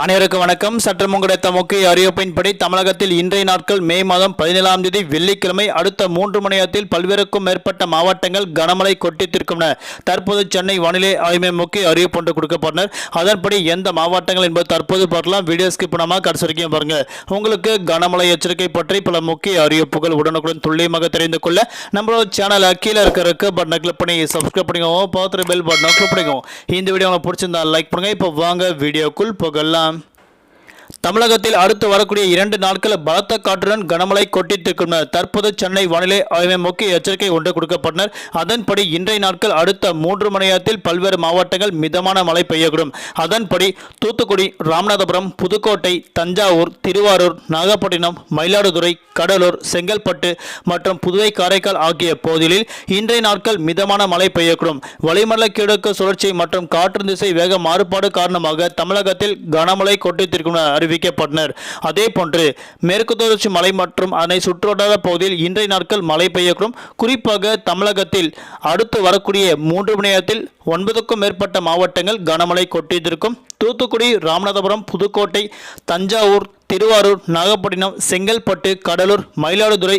அனைவருக்கும் வணக்கம். சற்றும் கிடைத்த முக்கிய அறிவிப்பின்படி தமிழகத்தில் இன்றைய நாட்கள் மே மாதம் பதினேழாம் தேதி வெள்ளிக்கிழமை அடுத்த மூன்று மணி நேரத்தில் பல்வேறுக்கும் மேற்பட்ட மாவட்டங்கள் கனமழை கொட்டித்திருக்கும் என தற்போது சென்னை வானிலை ஆய்வு முக்கிய அறிவிப்பு ஒன்று கொடுக்கப்பட்டனர் அதன்படி எந்த மாவட்டங்கள் என்பது தற்போது பார்க்கலாம். வீடியோ ஸ்கிப் பண்ணாமல் கடைசி வரைக்கும் பாருங்க. உங்களுக்கு கனமழை எச்சரிக்கை பற்றி பல முக்கிய அறிவிப்புகள் உடனுக்குடன் துல்லியமாக தெரிந்து கொள்ள நம்மளோட சேனலை கீழே இருக்கிறதுக்கு பட்டனை கிளிக் பண்ணி சப்ஸ்கிரைப் பண்ணிக்கோங்க. பார்த்துட்டு பெல் பட்டனை கிளிக் பண்ணிக்கோங்க. இந்த வீடியோ உங்களுக்கு பிடிச்சிருந்தா லைக் பண்ணுங்க. இப்போ வாங்க. வீடியோக்குள் Um, தமிழகத்தில் அடுத்து வரக்கூடிய இரண்டு நாட்கள் பலத்த காற்றுடன் கனமழை கொட்டித்திருக்கும். தற்போது சென்னை வானிலை ஆய்வு முக்கிய எச்சரிக்கை ஒன்று கொடுக்கப்பட்டனர். அதன்படி இன்றைய நாட்கள் அடுத்த மூன்று மணி நேரத்தில் பல்வேறு மாவட்டங்கள் மிதமான மழை பெய்யக்கூடும். அதன்படி தூத்துக்குடி ராமநாதபுரம் புதுக்கோட்டை தஞ்சாவூர் திருவாரூர் நாகப்பட்டினம் மயிலாடுதுறை கடலூர் செங்கல்பட்டு மற்றும் புதுவை காரைக்கால் ஆகிய பகுதிகளில் இன்றைய நாட்கள் மிதமான மழை பெய்யக்கூடும். வளிமண்டல கிழக்கு சுழற்சி மற்றும் காற்று திசை வேக மாறுபாடு காரணமாக தமிழகத்தில் கனமழை கொட்டித்திருக்கும். அறிவிக்கப்பட்டனர். அதே போன்று மேற்கு தொடர்ச்சி மலை மற்றும் அதனை சுற்றுவட்டார பகுதியில் இன்றைய நாட்கள் மழை பெய்யக்கூடும். குறிப்பாக தமிழகத்தில் அடுத்து வரக்கூடிய மூன்று மணி நேரத்தில் ஒன்பதுக்கும் மேற்பட்ட மாவட்டங்கள் கனமழை கொட்டியிருக்கும். தூத்துக்குடி ராமநாதபுரம் புதுக்கோட்டை தஞ்சாவூர் திருவாரூர் நாகப்பட்டினம் செங்கல்பட்டு கடலூர் மயிலாடுதுறை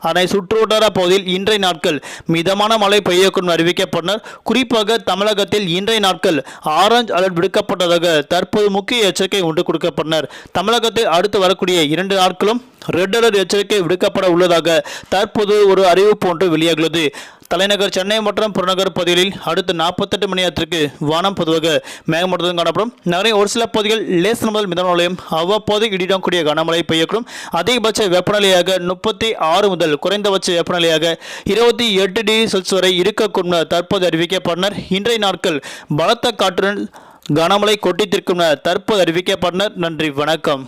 அதனை சுற்றுவட்டார பகுதியில் இன்றைய நாட்கள் மிதமான மழை பெய்யக்கூடும் அறிவிக்கப்பட்டனர். குறிப்பாக தமிழகத்தில் இன்றைய நாட்கள் ஆரஞ்சு அலர்ட் விடுக்கப்பட்டதாக தற்போது முக்கிய எச்சரிக்கை ஒன்று கொடுக்கப்பட்டனர். தமிழகத்தில் அடுத்து வரக்கூடிய இரண்டு நாட்களும் ரெட் அலர்ட் எச்சரிக்கை விடுக்கப்பட உள்ளதாக தற்போது ஒரு அறிவிப்பு ஒன்று வெளியாகியுள்ளது. தலைநகர் சென்னை மற்றும் புறநகர் பகுதிகளில் அடுத்த நாற்பத்தெட்டு மணி நேரத்திற்கு வானம் பொதுவாக மேகமூட்டத்துடன் காணப்படும். நகரின் ஒரு சில பகுதிகள் லேசன் முதல் மிதமான அவ்வப்போது இடிடம் கூடிய கனமழை பெய்யக்கூடும். அதிகபட்ச வெப்பநிலையாக முப்பத்தி ஆறு முதல் குறைந்தபட்ச வெப்பநிலையாக இருபத்தி எட்டு டிகிரி செல்சியஸ் வரை இருக்கக்கூடும் தற்போது அறிவிக்கப்பட்டனர். இன்றைய நாட்கள் பலத்த காற்றுடன் கனமழை கொட்டித்திருக்கும் தற்போது அறிவிக்கப்பட்டனர். நன்றி வணக்கம்.